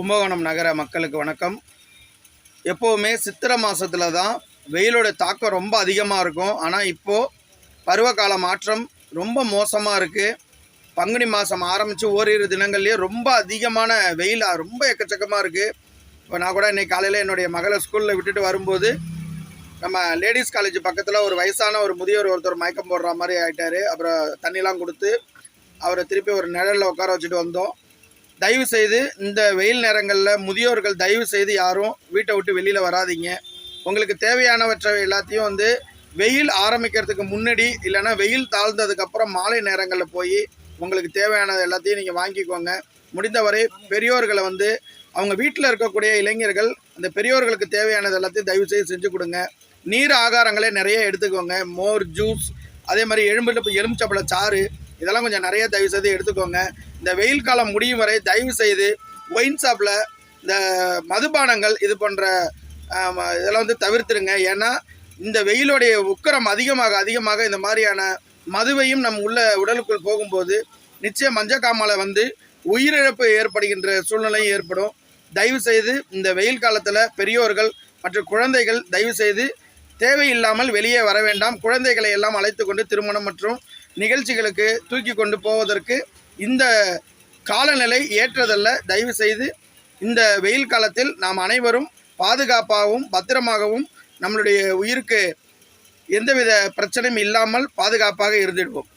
கும்பகோணம் நகர மக்களுக்கு வணக்கம். எப்போவுமே சித்திரை மாதத்தில் தான் வெயிலோட தாக்கம் ரொம்ப அதிகமாக இருக்கும். ஆனால் இப்போது பருவகால மாற்றம் ரொம்ப மோசமாக இருக்குது பங்குனி மாதம் ஆரம்பித்து ஓரிரு தினங்கள்லேயே ரொம்ப அதிகமான வெயில் ரொம்ப எக்கச்சக்கமாக இருக்குது இப்போ நான் கூட இன்றைக்கி காலையில் என்னுடைய மகளை ஸ்கூலில் விட்டுட்டு வரும்போது நம்ம லேடிஸ் காலேஜ் பக்கத்தில் ஒரு வயசான ஒரு முதியோர் ஒருத்தர் மயக்கம் போடுற மாதிரி ஆகிட்டார் அப்புறம் தண்ணிலாம் கொடுத்து அவரை திருப்பி ஒரு நிழலில் உட்கார வச்சுட்டு வந்தோம். தயவு செய்து இந்த வெயில் நேரங்களில் முதியோர்கள் தயவு செய்து யாரும் வீட்டை விட்டு வெளியில் வராதீங்க. உங்களுக்கு தேவையானவற்றை எல்லாத்தையும் வந்து வெயில் ஆரம்பிக்கிறதுக்கு முன்னாடி இல்லைன்னா வெயில் தாழ்ந்ததுக்கப்புறம் மாலை நேரங்களில் போய் உங்களுக்கு தேவையானது எல்லாத்தையும் நீங்கள் வாங்கிக்கோங்க. முடிந்தவரை பெரியோர்களை வந்து அவங்க வீட்டில் இருக்கக்கூடிய இளைஞர்கள் அந்த பெரியோர்களுக்கு தேவையானது எல்லாத்தையும் தயவு செய்து செஞ்சு கொடுங்க. நீர் ஆகாரங்களே நிறைய எடுத்துக்கோங்க. மோர் ஜூஸ் அதே மாதிரி எலும்பு எலுமிச்சப்பழ சாறு இதெல்லாம் கொஞ்சம் நிறைய தயவு செய்து எடுத்துக்கோங்க. இந்த வெயில் காலம் முடியும் வரை தயவு செய்து ஒயின் ஷாப்பில் இந்த மதுபானங்கள் இது போன்ற இதெல்லாம் வந்து தவிர்த்துருங்க. ஏன்னா இந்த வெயிலுடைய உக்கரம் அதிகமாக அதிகமாக இந்த மாதிரியான மதுவையும் நம் உள்ள உடலுக்குள் போகும்போது நிச்சயம் மஞ்சக்காமலை வந்து உயிரிழப்பு ஏற்படுகின்ற சூழ்நிலையும் ஏற்படும். தயவு செய்து இந்த வெயில் காலத்தில் பெரியோர்கள் மற்றும் குழந்தைகள் தயவு செய்து தேவையில்லாமல் வெளியே வர வேண்டாம். குழந்தைகளை எல்லாம் அழைத்து கொண்டு திருமணம் மற்றும் நிகழ்ச்சிகளுக்கு தூக்கி கொண்டு போவதற்கு இந்த காலநிலை ஏற்றதல்ல. தயவு செய்து இந்த வெயில் காலத்தில் நாம் அனைவரும் பாதுகாப்பாகவும் பத்திரமாகவும் நம்மளுடைய உயிருக்கு எந்தவித பிரச்சனையும் இல்லாமல் பாதுகாப்பாக இருந்துடுவோம்.